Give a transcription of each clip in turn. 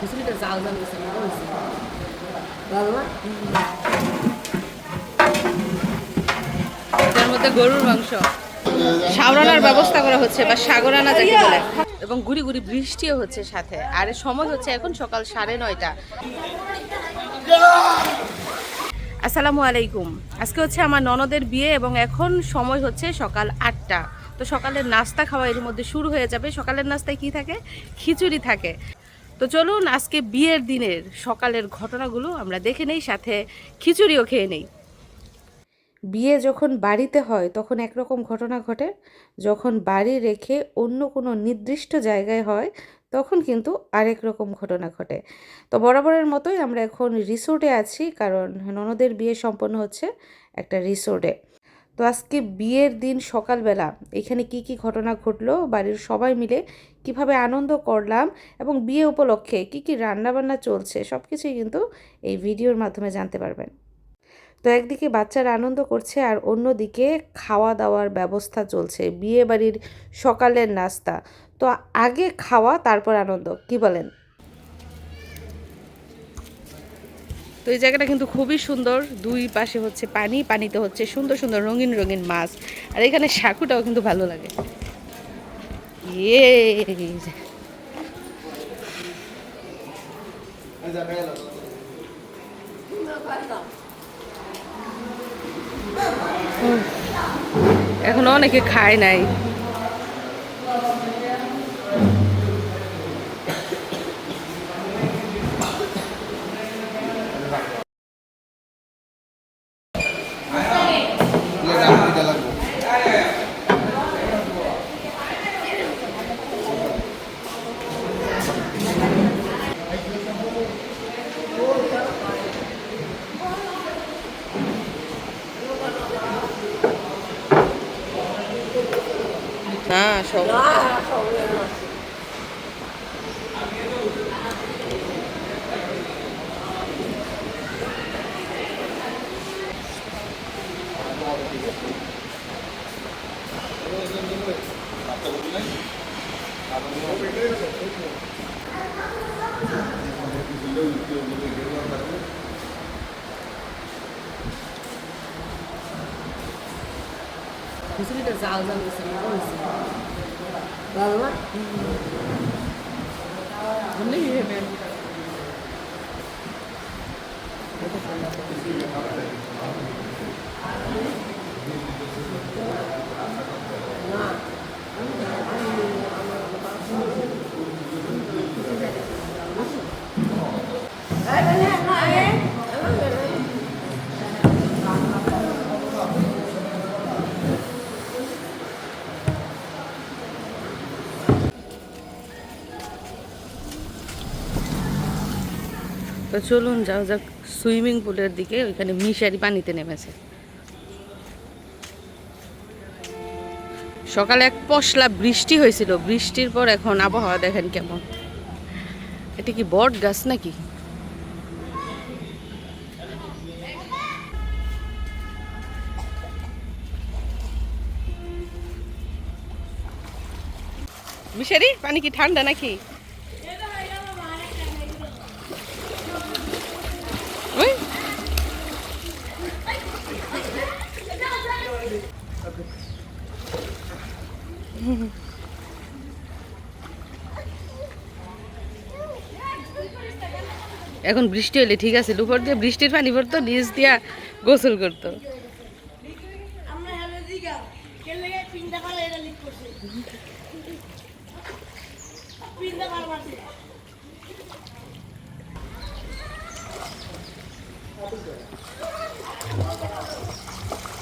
খিচুড়িটা জাল জাল হয়েছে ভালো হয়েছে এটার মধ্যে গরুর মাংস। সাবরানার ব্যবস্থা করা হচ্ছে, বা সাগরানা যাকে বলে। এবং গুড়ি গুড়ি বৃষ্টিও হচ্ছে সাথে। আর সময় হচ্ছে এখন সকাল সাড়ে নয়টা। আসসালামু আলাইকুম। আজকে হচ্ছে আমার ননদের বিয়ে এবং এখন সময় হচ্ছে সকাল আটটা। তো সকালের নাস্তা খাওয়া এর মধ্যে শুরু হয়ে যাবে। সকালের নাস্তায় কি থাকে? খিচুড়ি থাকে। তো চলুন আজকে বিয়ের দিনের সকালের ঘটনাগুলো আমরা দেখে নেই, সাথে খিচুড়িও খেয়ে নেই। বিয়ে যখন বাড়িতে হয়, তখন একরকম ঘটনা ঘটে। যখন বাড়ি রেখে অন্য কোনো নির্দিষ্ট জায়গায় হয়, তখন কিন্তু আরেক রকম ঘটনা ঘটে। তো বরাবরের মতোই আমরা এখন রিসোর্টে আছি, কারণ ননদের বিয়ে সম্পন্ন হচ্ছে একটা রিসোর্টে। তো আজকে বিয়ের দিন সকালবেলা, এখানে কি কি ঘটনা ঘটলো, বাড়ির সবাই মিলে কীভাবে আনন্দ করলাম এবং বিয়ে উপলক্ষে কি কি রান্নাবান্না চলছে সব কিছুই কিন্তু এই ভিডিওর মাধ্যমে জানতে পারবেন। তো একদিকে বাচ্চারা আনন্দ করছে আর অন্যদিকে খাওয়া দাওয়ার ব্যবস্থা চলছে, বিয়ে বাড়ির সকালের নাস্তা। তো আগে খাওয়া, তারপর আনন্দ, কি বলেন? এই জায়গাটা কিন্তু খুবই সুন্দর। দুই পাশে হচ্ছে পানি, পানিতে হচ্ছে সুন্দর সুন্দর রঙিন রঙিন মাছ। আর এখানে সাকুটাও কিন্তু ভালো লাগে। ইয়ে এখনও অনেকে খায় নাই। না সব খিচুড়িটা জাল জাল হয়েছে ভালো হয়েছে ভালো না এমনি ভেবে তো চলুন যাও যাক সুইমিং পুলের দিকে, ওইখানে মিশারি পানিতে নেমেছে। সকালে এক পশলা বৃষ্টি হয়েছিল, বৃষ্টির পর এখন আবহাওয়া দেখেন কেমন। এটা কি বট গাছ নাকি? মিশারি, পানি কি ঠান্ডা নাকি? এখন বৃষ্টি হলে ঠিক আছে উপর দিয়ে বৃষ্টির পানি পড়তো নিচ দিয়া গোসল করতো।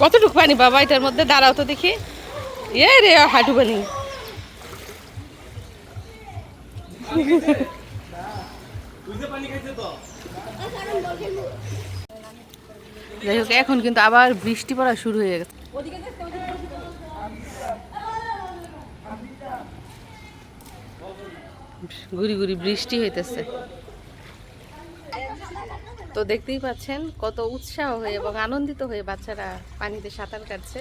কতটুকু পানি বাবা এটার মধ্যে? দাঁড়াও তো দেখি। এ রে হাঁটু পানি যাই হোক, এখন কিন্তু আবার বৃষ্টি পড়া শুরু হয়ে গেছে। ঘুরি ঘুরি বৃষ্টি হইতেছে। তো দেখতেই পাচ্ছেন কত উৎসাহ হয়ে এবং আনন্দিত হয়ে বাচ্চারা পানিতে সাঁতার কাটছে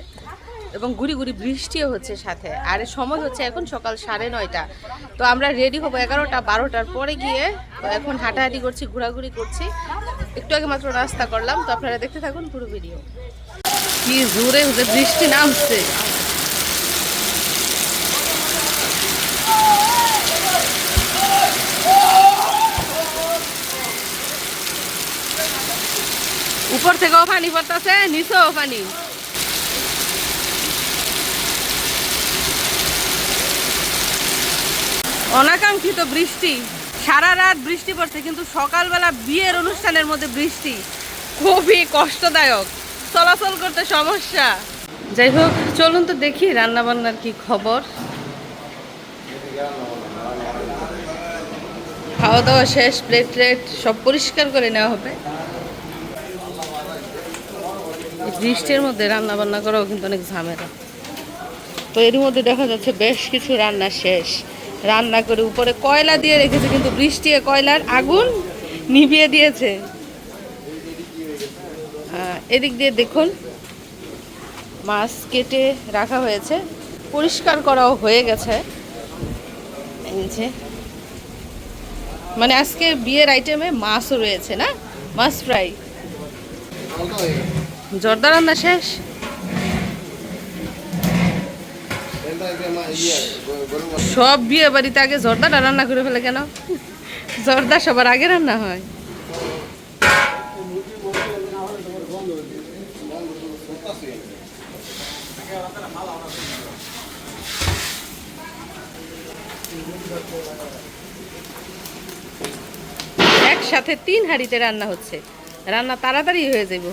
এবং গুড়ি গুড়ি বৃষ্টিও হচ্ছে সাথে। আর সময় হচ্ছে এখন সকাল সাড়ে নয়টা। তো আমরা রেডি হব এগারোটা, বারোটার পরে গিয়ে এখন হাঁটাহাঁটি করছি, ঘোরাঘুরি করছি। একটু আগে মাত্র নাস্তা করলাম, তো আপনারা দেখতে থাকুন পুরো ভিডিও কি জোরে জোরে বৃষ্টি নামছে। উপর থেকেও পানি পড়তেছে, নিচেও পানি। অনাকাঙ্ক্ষিত বৃষ্টি। সারা রাত বৃষ্টি পড়ছে, কিন্তু সকালবেলা বিয়ের অনুষ্ঠানের মধ্যে বৃষ্টি খুবই কষ্টদায়ক। চলাচল করতে সমস্যা। যাই হোক, চলুন তো দেখি রান্না বান্নার কি খবর। খাওয়া দাওয়া শেষ প্লেট ট্লেট সব পরিষ্কার করে নেওয়া হবে। বৃষ্টির মধ্যে রান্না বান্না করাও কিন্তু অনেক ঝামেলা। তো এর মধ্যে দেখা যাচ্ছে বেশ কিছু রান্না শেষ। রান্না করে উপরে কয়লা দিয়ে রেখেছে, কিন্তু বৃষ্টি কয়লার আগুন নিভিয়ে দিয়েছে। এদিক দিয়ে দেখুন, মাছ কেটে রাখা হয়েছে, পরিষ্কার করাও হয়ে গেছে। মানে আজকে বিয়ের আইটেমে মাছও রয়েছে না? মাছ ফ্রাই জর্দা রান্না শেষ? সব বিয়ে বাড়িতে আগে জর্দাটা রান্না করে ফেলে কেন? জর্দা সবার আগে রান্না হয়। একসাথে তিন হাঁড়িতে রান্না হচ্ছে। রান্না তাড়াতাড়ি হয়ে যাব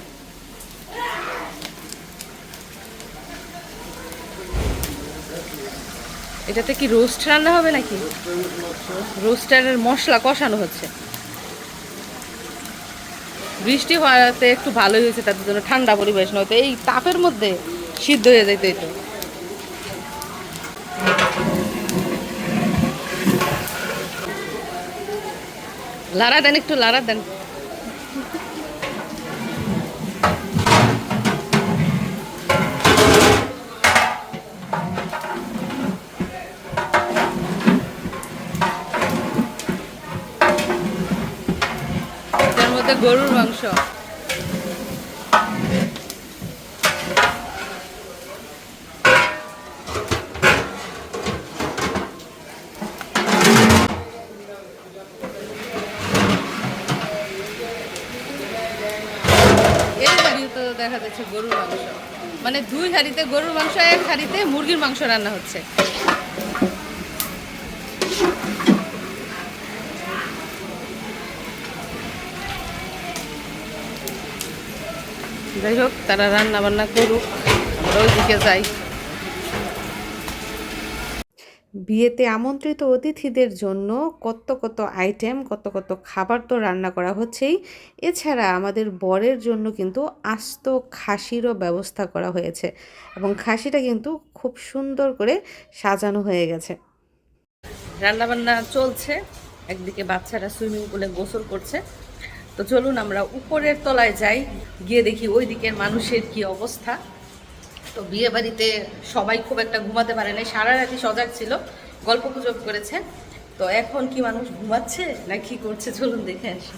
এটাতে কি রোস্ট রান্না হবে নাকি? রোস্টারের মশলা কষানো হচ্ছে। বৃষ্টি হওয়াতে একটু ভালোই হয়েছে তাদের জন্য ঠান্ডা পরিবেশ নয়তো এই তাপের মধ্যে সিদ্ধ হয়ে যেত তো লাড়া দেন, একটু লাড়া দেন। মধ্যে গরুর মাংস। দেখা যাচ্ছে গরুর মাংস। মানে দুই হাড়িতে গরুর মাংস, এক হাড়িতে মুরগির মাংস রান্না হচ্ছে। যাই হোক তারা রান্না বান্না করুক আমরা ওইদিকে যাই। বিয়েতে আমন্ত্রিত অতিথিদের জন্য কত কত আইটেম কত কত খাবার তো রান্না করা হচ্ছেই। এছাড়া আমাদের বরের জন্য কিন্তু আস্ত খাসিরও ব্যবস্থা করা হয়েছে এবং খাসিটা কিন্তু খুব সুন্দর করে সাজানো হয়ে গেছে। রান্নাবান্না চলছে। একদিকে বাচ্চারা সুইমিং পুলে গোসল করছে। তো চলুন আমরা উপরের তলায় যাই, গিয়ে দেখি ওই দিকের মানুষের কি অবস্থা। তো বিয়ে বাড়িতে সবাই খুব একটা ঘুমাতে পারে নাই সারা রাতি সজাগ ছিল, গল্প গুজব করেছে। তো এখন কি মানুষ ঘুমাচ্ছে না কি করছে? চলুন দেখে আসি।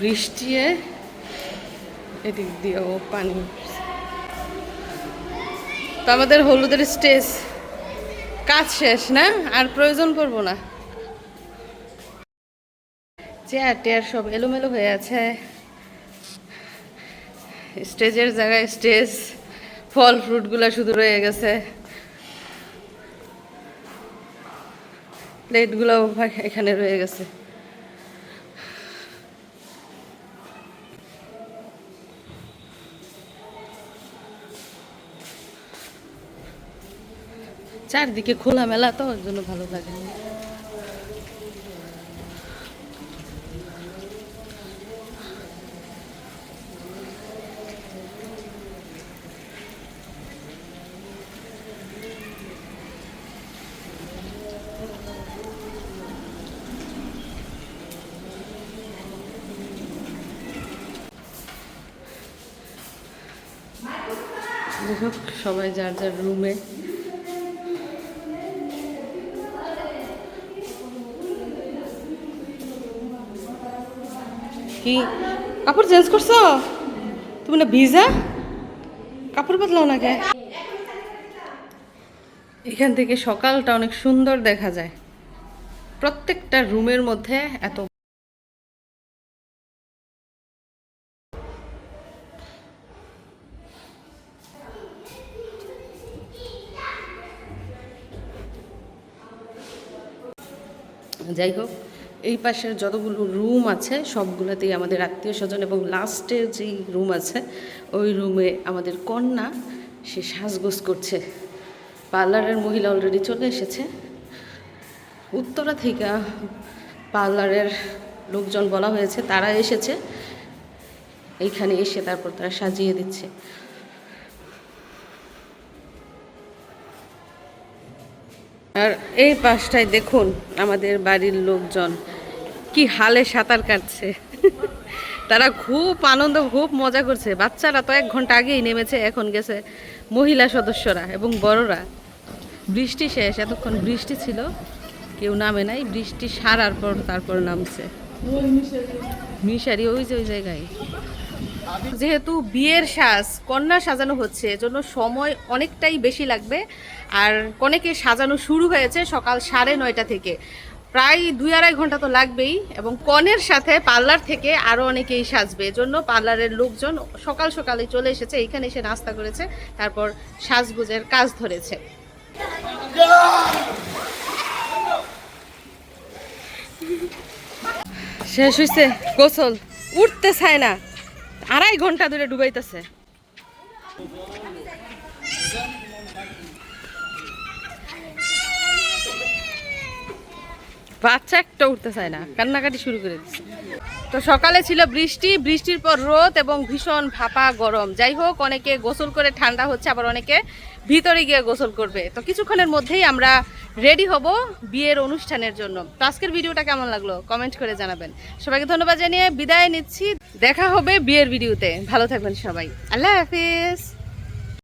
বৃষ্টিয়ে এদিক দিয়েও পানি। তো আমাদের হলুদের স্টেজ। কাজ শেষ, না? আর প্রয়োজন পড়ব না। চেয়ার টেয়ার সব এলোমেলো হয়ে আছে। স্টেজের জায়গায় স্টেজ, ফল ফ্রুটগুলো শুধু রয়ে গেছে। প্লেটগুলো এখানে রয়ে গেছে। চারদিকে খোলা মেলা তো ওর জন্য ভালো লাগে সবাই যার যার রুমে কি? কাপড় চেঞ্জ করছ? তুমি না ভিজা? কাপড় বদলাও না কে এখান থেকে সকালটা অনেক সুন্দর দেখা যায়। প্রত্যেকটা রুমের মধ্যে এত যাই হোক এই পাশের যতগুলো রুম আছে, সবগুলোতেই আমাদের আত্মীয় স্বজন এবং লাস্টের যেই রুম আছে, ওই রুমে আমাদের কন্যা, সে সাজগোজ করছে। পার্লারের মহিলা অলরেডি চলে এসেছে। উত্তরা থেকে পার্লারের লোকজন বলা হয়েছে, তারা এসেছে। এইখানে এসে তারপর তারা সাজিয়ে দিচ্ছে। আর এই পাশটায় দেখুন আমাদের বাড়ির লোকজন। কি হালে সাঁতার কাটছে। তারা খুব আনন্দ, খুব মজা করছে। বাচ্চারা তো এক ঘণ্টা আগেই নেমেছে, এখন গেছে মহিলা সদস্যরা এবং বড়রা। বৃষ্টি শেষ, এতক্ষণ বৃষ্টি ছিল। কেউ নামে নাই, বৃষ্টি সারার পর তারপর নামছে। মিশারি, ওই যে ওই জায়গায়। যেহেতু বিয়ের সাজ, কন্যা সাজানো হচ্ছে, এজন্য সময় অনেকটাই বেশি লাগবে। আর কনেকে সাজানো শুরু হয়েছে সকাল সাড়ে নয়টা থেকে। প্রায় দুই আড়াই ঘণ্টা তো লাগবেই, এবং কনের সাথে পার্লার থেকে আরও অনেকেই সাজবে। এজন্য পার্লারের লোকজন সকাল সকালে চলে এসেছে এইখানে এসে নাস্তা করেছে, তারপর সাজগুজের কাজ ধরেছে। শেষ হয়েছে গোসল। উঠতে চায় না। আড়াই ঘণ্টা ধরে ডুবাইতেছে। বাচ্চা একটা উঠতে চায় না, কান্নাকাটি শুরু করে দিচ্ছে তো সকালে ছিল বৃষ্টি, বৃষ্টির পর রোদ এবং ভীষণ ভাপা গরম। যাই হোক, অনেকে গোসল করে ঠান্ডা হচ্ছে, আবার অনেকে ভিতরে গিয়ে গোসল করবে। তো কিছুক্ষণের মধ্যেই আমরা রেডি হব বিয়ের অনুষ্ঠানের জন্য। তো আজকের ভিডিওটা কেমন লাগল? কমেন্ট করে জানাবেন। সবাইকে ধন্যবাদ জানিয়ে বিদায় নিচ্ছি। দেখা হবে বিয়ের ভিডিওতে। ভালো থাকবেন সবাই। আল্লাহ হাফিজ।